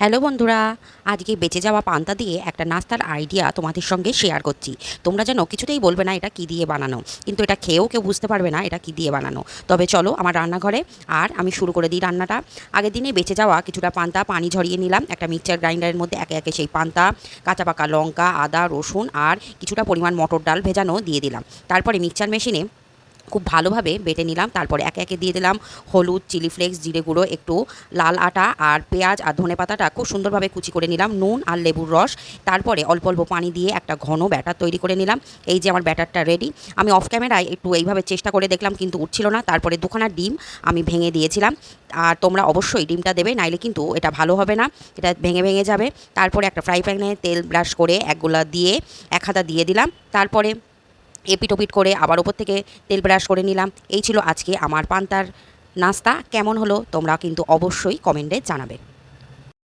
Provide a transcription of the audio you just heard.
Hello বন্ধুরা, আজকে বেঁচে যাওয়া পান্তা দিয়ে একটা নাস্তার আইডিয়া তোমাদের সঙ্গে শেয়ার করছি। তোমরা যেন কিছুতেই বলবে না এটা কী দিয়ে বানানো। কিন্তু এটা খেয়েও কেউ বুঝতে পারবে না এটা কী দিয়ে বানানো। তবে চলো আমার রান্নাঘরে, আর আমি শুরু করে দিই রান্নাটা। আগের দিনে বেঁচে যাওয়া কিছুটা পান্তা পানি ঝরিয়ে নিলাম, একটা মিক্সচার গ্রাইন্ডারের মধ্যে একে একে সেই পান্তা, কাঁচা পাকা লঙ্কা, আদা, রসুন, আর কিছুটা পরিমাণ মটর ডাল ভেজানো দিয়ে দিলাম। তারপরে মিক্সচার মেশিনে খুব ভালোভাবে বেটে নিলাম। তারপরে একে একে দিয়ে দিলাম হলুদ, চিলি ফ্লেক্স, জিরে গুঁড়ো, একটু লাল আটা আর পেঁয়াজ আর ধনে পাতাটা খুব সুন্দরভাবে কুচি করে নিলাম, নুন আর লেবুর রস। তারপরে অল্প অল্প পানি দিয়ে একটা ঘন ব্যাটার তৈরি করে নিলাম। এই যে আমার ব্যাটারটা রেডি আমি অফ ক্যামেরায় একটু এইভাবে চেষ্টা করে দেখলাম কিন্তু উঠছিল না। তারপরে দুখানা ডিম আমি ভেঙে দিয়েছিলাম। আর তোমরা অবশ্যই ডিমটা দেবে, নাইলে কিন্তু এটা ভালো হবে না। এটা ভেঙে ভেঙে যাবে। তারপরে একটা ফ্রাই প্যানে তেল ব্রাশ করে একগুলা দিয়ে এক হাতা দিয়ে দিলাম। তারপরে এপিট ওপিট করে আবার ওপর থেকে তেল ব্রাশ করে নিলাম। এই ছিল আজকে আমার পান্তার নাস্তা। কেমন হলো তোমরা কিন্তু অবশ্যই কমেন্টে জানাবে।